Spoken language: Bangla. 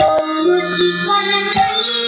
বন্ধু জীবন কলি